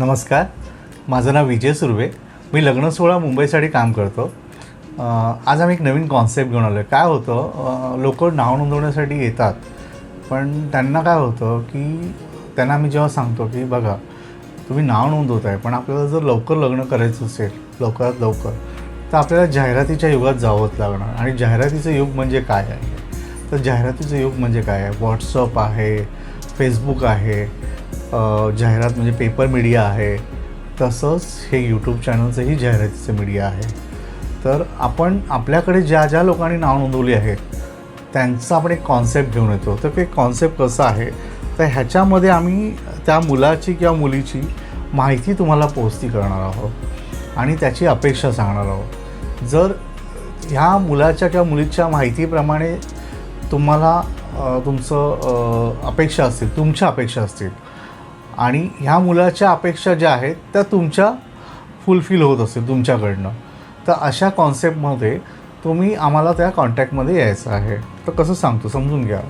नमस्कार. माझं नाव विजय सुर्वे. मी लग्न सोहळा मुंबईसाठी काम करतो. आज आम्ही एक नवीन कॉन्सेप्ट घेऊन आलो आहे काय होतं लोक नाव नोंदवण्यासाठी येतात पण त्यांना काय होतं की त्यांना आम्ही जेव्हा सांगतो की बघा तुम्ही नाव नोंदवत आहे पण आपल्याला जर लवकर लग्न करायचं असेल लवकरात लवकर तर आपल्याला जाहिरातीच्या युगात जावंच लागणार. आणि जाहिरातीचं युग म्हणजे काय आहे? तर जाहिरातीचं युग म्हणजे काय आहे? व्हॉट्सअप आहे फेसबुक आहे जाहिरात म्हणजे पेपर मीडिया आहे तसंच हे यूट्यूब चॅनलचंही जाहिरातीचं मीडिया आहे. तर आपण आपल्याकडे ज्या ज्या लोकांनी नाव नोंदवली आहेत त्यांचा आपण एक कॉन्सेप्ट घेऊन येतो. तर ते कॉन्सेप्ट कसं आहे? तर ह्याच्यामध्ये आम्ही त्या मुलाची किंवा मुलीची माहिती तुम्हाला पोचती करणार आहोत आणि त्याची अपेक्षा सांगणार आहोत. जर ह्या मुलाच्या किंवा मुलीच्या माहितीप्रमाणे तुम्हाला तुमचं अपेक्षा असतील तुमच्या अपेक्षा असतील आणि ह्या मुलाच्या अपेक्षा ज्या आहेत त्या तुमच्या फुलफिल होत असतील तुमच्याकडनं. तर अशा कॉन्सेप्टमध्ये तुम्ही आम्हाला त्या कॉन्टॅक्टमध्ये यायचं आहे. तर कसं सांगतो समजून घ्या.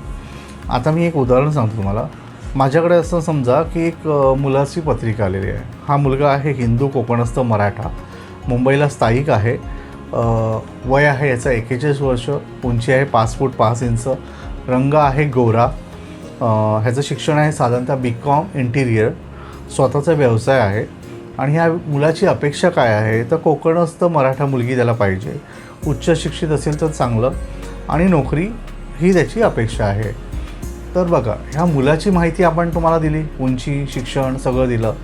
आता मी एक उदाहरण सांगतो तुम्हाला. माझ्याकडे असं समजा की एक मुलाची पत्रिका आलेली आहे. हा मुलगा आहे हिंदू कोकणस्थ मराठा. मुंबईला स्थायिक आहे. वय आहे याचं एक्केचाळीस वर्ष उंची आहे पाच फूट पाच इंच रंग आहे गोरा. ह्याचं शिक्षण आहे साधारणतः बी कॉम इंटिरियर स्वतःचा व्यवसाय आहे. आणि ह्या मुलाची अपेक्षा काय आहे? तर कोकणस्थ मराठा मुलगी त्याला पाहिजे. उच्च शिक्षित असेल तर चांगलं. आणि नोकरी ही त्याची अपेक्षा आहे. तर बघा ह्या मुलाची माहिती आपण तुम्हाला दिली. उंची शिक्षण सगळं दिलं.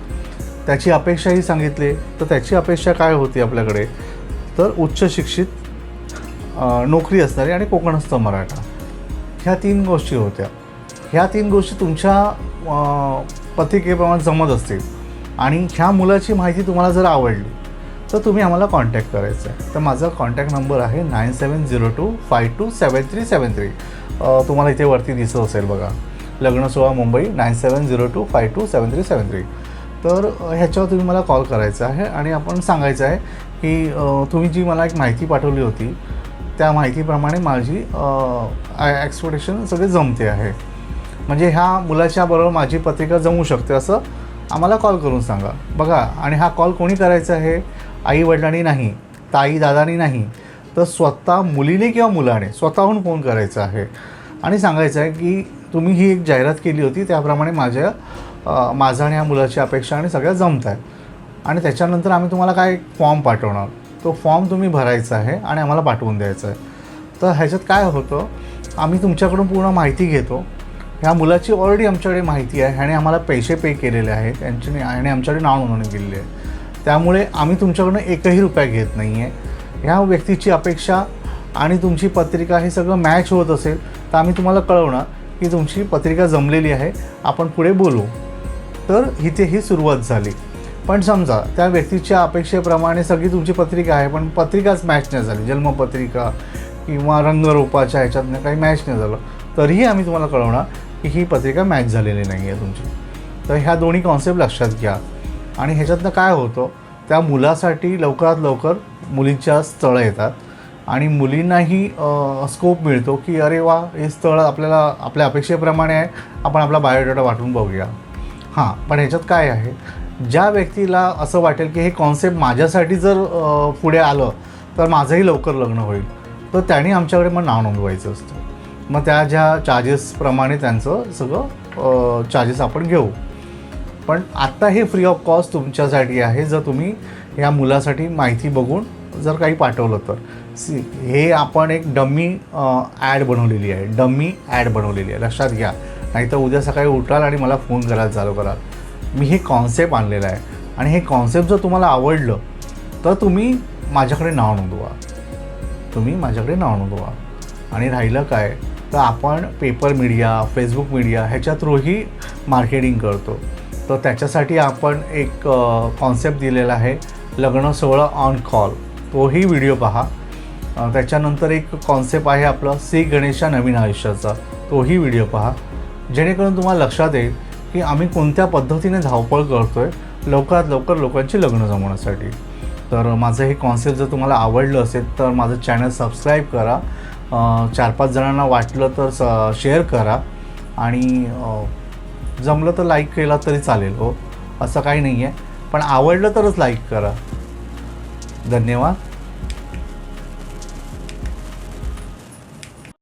त्याची अपेक्षाही सांगितली. तर त्याची अपेक्षा काय होती आपल्याकडे? तर उच्च शिक्षित नोकरी असणारी आणि कोकणस्थ मराठा. ह्या तीन गोष्टी होत्या. ह्या तीन गोष्टी तुमच्या अ, पत्रिकेप्रमाणे जमत असतील. आणि ह्या मुलाची माहिती तुम्हाला जर आवडली तर तुम्ही आम्हाला कॉन्टॅक्ट करायचं आहे. तर माझा कॉन्टॅक्ट नंबर आहे nine seven zero two five two seven three seven three. तुम्हाला इथे वरती दिसत असेल बघा. लग्न सोहळा Mumbai nine seven zero two five two seven three seven three. तर ह्याच्यावर तुम्ही मला कॉल करायचा आहे आणि आपण सांगायचं आहे की तुम्ही जी मला एक माहिती पाठवली होती त्या माहितीप्रमाणे माझी एक्सपेक्टेशन सगळे जमते आहे. म्हणजे ह्या मुलाच्या बरोबर माझी पत्रिका जमू शकते असं आम्हाला कॉल करून सांगा. बघा आणि हा कॉल कोणी करायचा आहे? आई वडिलांनी नाही ताई दादानी नाही तर स्वतः मुलीने किंवा मुलाने स्वतःहून फोन करायचा आहे. आणि सांगायचं आहे की तुम्ही ही एक जाहिरात केली होती त्याप्रमाणे माझ्या माझा आणि ह्या मुलाची अपेक्षा आणि सगळ्या जमत आहे आणि त्याच्यानंतर आम्ही तुम्हाला काय फॉर्म पाठवणार? तो फॉर्म तुम्ही भरायचा आहे आणि आम्हाला पाठवून द्यायचा आहे. तर ह्याच्यात काय होतं आम्ही तुमच्याकडून पूर्ण माहिती घेतो. ह्या मुलाची ऑलरेडी आमच्याकडे माहिती आहे. ह्याने आम्हाला पैसे पे केलेले आहेत. त्यांच्याने आणि आमच्याकडे नाव नोंदणी केलेली आहे. त्यामुळे आम्ही तुमच्याकडनं एकही रुपया घेत नाही आहे ह्या व्यक्तीची अपेक्षा आणि तुमची पत्रिका हे सगळं मॅच होत असेल तर आम्ही तुम्हाला कळवणार की तुमची पत्रिका जमलेली आहे. आपण पुढे बोलू. तर इथे ही सुरुवात झाली. पण समजा त्या व्यक्तीच्या अपेक्षेप्रमाणे सगळी तुमची पत्रिका आहे पण पत्रिकाच मॅच नाही झाली. जन्मपत्रिका किंवा रंगरूपाच्या ह्याच्यातनं काही मॅच नाही झालं. तरीही आम्ही तुम्हाला कळवणार की ही पत्रिका मॅच झालेली नाही आहे तुमची. तर ह्या दोन्ही कॉन्सेप्ट लक्षात घ्या. आणि ह्याच्यातनं काय होतं त्या मुलासाठी लवकरात लवकर मुलींच्या स्थळं येतात. आणि मुलींनाही स्कोप मिळतो की अरे वा हे स्थळ आपल्याला आपल्या अपेक्षेप्रमाणे आहे आपण आपला बायोडेटा वाटून बघूया. हां पण ह्याच्यात काय आहे ज्या व्यक्तीला असं वाटेल की हे कॉन्सेप्ट माझ्यासाठी जर पुढे आलं तर माझंही लवकर लग्न होईल. तर त्याने आमच्याकडे मग नाव नोंदवायचं असतं. मग त्या ज्या चार्जेसप्रमाणे त्यांचं सगळं चार्जेस आपण घेऊ. पण आत्ता हे फ्री ऑफ कॉस्ट तुमच्यासाठी आहे जर तुम्ही ह्या मुलासाठी माहिती बघून जर काही पाठवलं तर. सी हे आपण एक डम्मी ॲड बनवलेली आहे. डम्मी ॲड बनवलेली आहे. लक्षात घ्या. नाही तर उद्या सकाळी उठाल आणि मला फोन करायला चालू कराल. मी हे कॉन्सेप्ट आणलेलं आहे. आणि हे कॉन्सेप्ट जर तुम्हाला आवडलं तर तुम्ही माझ्याकडे नाव नोंदवा. तुम्ही माझ्याकडे नाव नोंदवा. आणि राहिलं काय? तर आपण पेपर मीडिया फेसबुक मीडिया ह्याच्या थ्रूही मार्केटिंग करतो. तर त्याच्यासाठी आपण एक कॉन्सेप्ट दिलेला आहे लग्न सोहळा ऑन कॉल तोही व्हिडिओ पहा. त्याच्यानंतर एक कॉन्सेप्ट आहे आपलं श्री गणेशा नवीन आयुष्याचा. तोही व्हिडिओ पहा. जेणेकरून तुम्हाला लक्षात येईल की आम्ही कोणत्या पद्धतीने धावपळ करतो आहे लवकरात लवकर लोकांची लग्न जमवण्यासाठी. तर माझं हे कॉन्सेप्ट जर तुम्हाला आवडलं असेल तर माझं चॅनल सबस्क्राईब करा. चार पाच जणांना वाटलं तर स शेअर करा. आणि जमलं तर लाईक केला तरी चालेल हो. असं काही नाही आहे पण आवडलं तरच लाईक करा. धन्यवाद.